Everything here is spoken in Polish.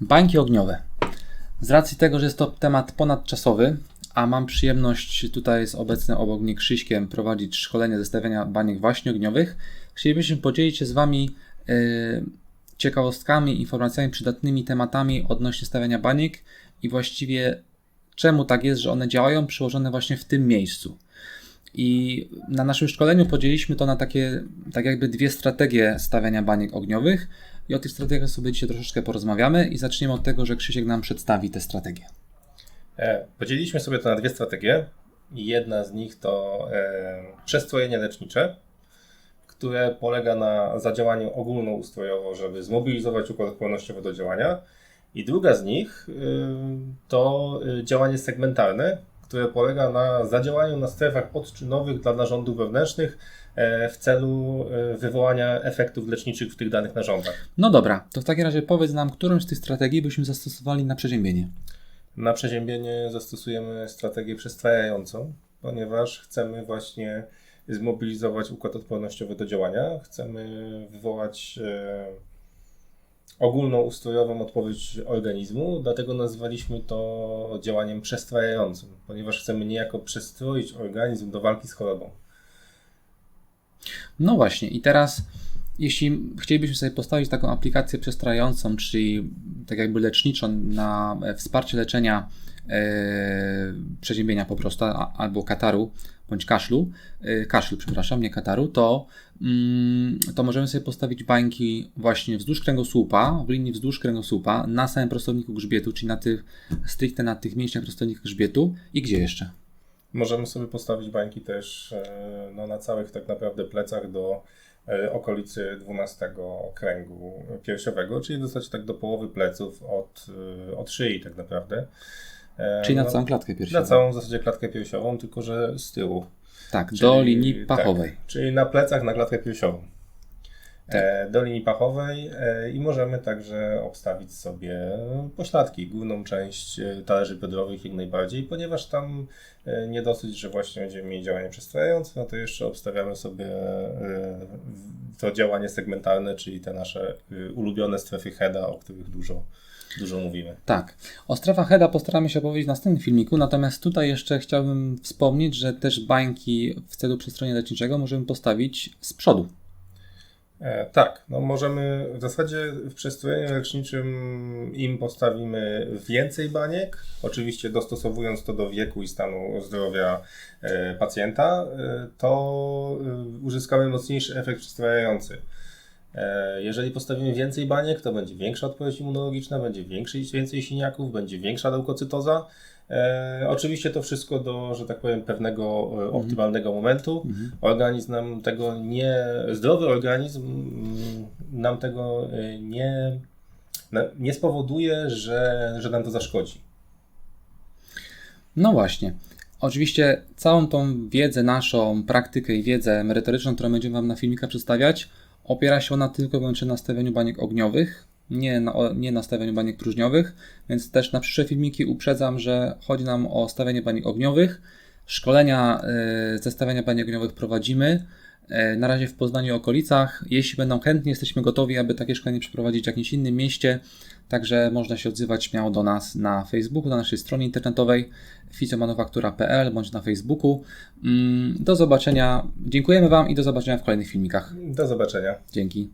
Bańki ogniowe. Z racji tego, że jest to temat ponadczasowy, a mam przyjemność tutaj z obecnym obok mnie Krzyśkiem prowadzić szkolenie zestawiania baniek właśnie ogniowych, chcielibyśmy podzielić się z Wami yy, ciekawostkami, informacjami przydatnymi, tematami odnośnie stawiania baniek i właściwie czemu tak jest, że one działają przyłożone właśnie w tym miejscu. I na naszym szkoleniu podzieliliśmy to na takie, tak jakby dwie strategie stawiania baniek ogniowych. I o tych strategiach sobie dzisiaj troszeczkę porozmawiamy i zaczniemy od tego, że Krzysiek nam przedstawi te strategie. E, podzieliliśmy sobie to na dwie strategie. Jedna z nich to e, przestrojenie lecznicze, które polega na zadziałaniu ogólnoustrojowo, żeby zmobilizować układ odpornościowy do działania. I druga z nich y, to działanie segmentalne, które polega na zadziałaniu na strefach odczynowych dla narządów wewnętrznych e, w celu e, wywołania efektów leczniczych w tych danych narządach. No dobra, to w takim razie powiedz nam, którą z tych strategii byśmy zastosowali na przeziębienie. Na przeziębienie zastosujemy strategię przestrajającą, ponieważ chcemy właśnie zmobilizować układ odpornościowy do działania, chcemy wywołać e, ogólną ustrojową odpowiedź organizmu, dlatego nazwaliśmy to działaniem przestrajającym, ponieważ chcemy niejako przestroić organizm do walki z chorobą. No właśnie, i teraz jeśli chcielibyśmy sobie postawić taką aplikację przestrajającą, czyli tak jakby leczniczą na wsparcie leczenia e, przeziębienia po prostu, a, albo kataru, bądź kaszlu, e, kaszlu, przepraszam, nie kataru, to, mm, to możemy sobie postawić bańki właśnie wzdłuż kręgosłupa, w linii wzdłuż kręgosłupa, na samym prostowniku grzbietu, czyli na tych, stricte na tych mięśniach prostownika grzbietu i gdzie jeszcze? Możemy sobie postawić bańki też e, no, na całych tak naprawdę plecach do e, okolicy 12 kręgu piersiowego, czyli dostać tak do połowy pleców od, e, od szyi tak naprawdę. Czyli na no, całą klatkę piersiową. Na całą w zasadzie klatkę piersiową, tylko że z tyłu. Tak, czyli, do linii pachowej. Tak, czyli na plecach na klatkę piersiową. Tak. Do linii pachowej i możemy także obstawić sobie pośladki, główną część talerzy biodrowych jak najbardziej, ponieważ tam nie dosyć, że właśnie będziemy mieli działanie przestrajające, no to jeszcze obstawiamy sobie to działanie segmentalne, czyli te nasze ulubione strefy HEDA, o których dużo dużo mówimy. Tak. O strefach HEDA postaramy się opowiedzieć w następnym filmiku, natomiast tutaj jeszcze chciałbym wspomnieć, że też bańki w celu przestrojenia leczniczego możemy postawić z przodu. E, tak, no możemy w zasadzie w przestrojeniu leczniczym im postawimy więcej baniek, oczywiście dostosowując to do wieku i stanu zdrowia e, pacjenta, e, to uzyskamy mocniejszy efekt przestrajający. E, jeżeli postawimy więcej baniek, to będzie większa odpowiedź immunologiczna, będzie większy, więcej siniaków, będzie większa leukocytoza. E, oczywiście to wszystko do, że tak powiem, pewnego e, mhm. optymalnego momentu. Mhm. Organizm nam tego nie, zdrowy organizm mm, nam tego e, nie, nie spowoduje, że, że nam to zaszkodzi. No właśnie. Oczywiście całą tą wiedzę naszą, praktykę i wiedzę merytoryczną, którą będziemy Wam na filmikach przedstawiać, Opiera się ona tylko i wyłącznie na stawianiu baniek ogniowych, nie na, nie na stawianiu baniek próżniowych, więc też na przyszłe filmiki uprzedzam, że chodzi nam o stawianie baniek ogniowych. Szkolenia y, ze stawiania baniek ogniowych prowadzimy. Y, na razie w Poznaniu okolicach. Jeśli będą chętni, jesteśmy gotowi, aby takie szkolenie przeprowadzić w jakimś innym mieście. Także można się odzywać śmiało do nas na Facebooku, na naszej stronie internetowej fizjomanufaktura.pl bądź na Facebooku. Mm, do zobaczenia. Dziękujemy Wam i do zobaczenia w kolejnych filmikach. Do zobaczenia. Dzięki.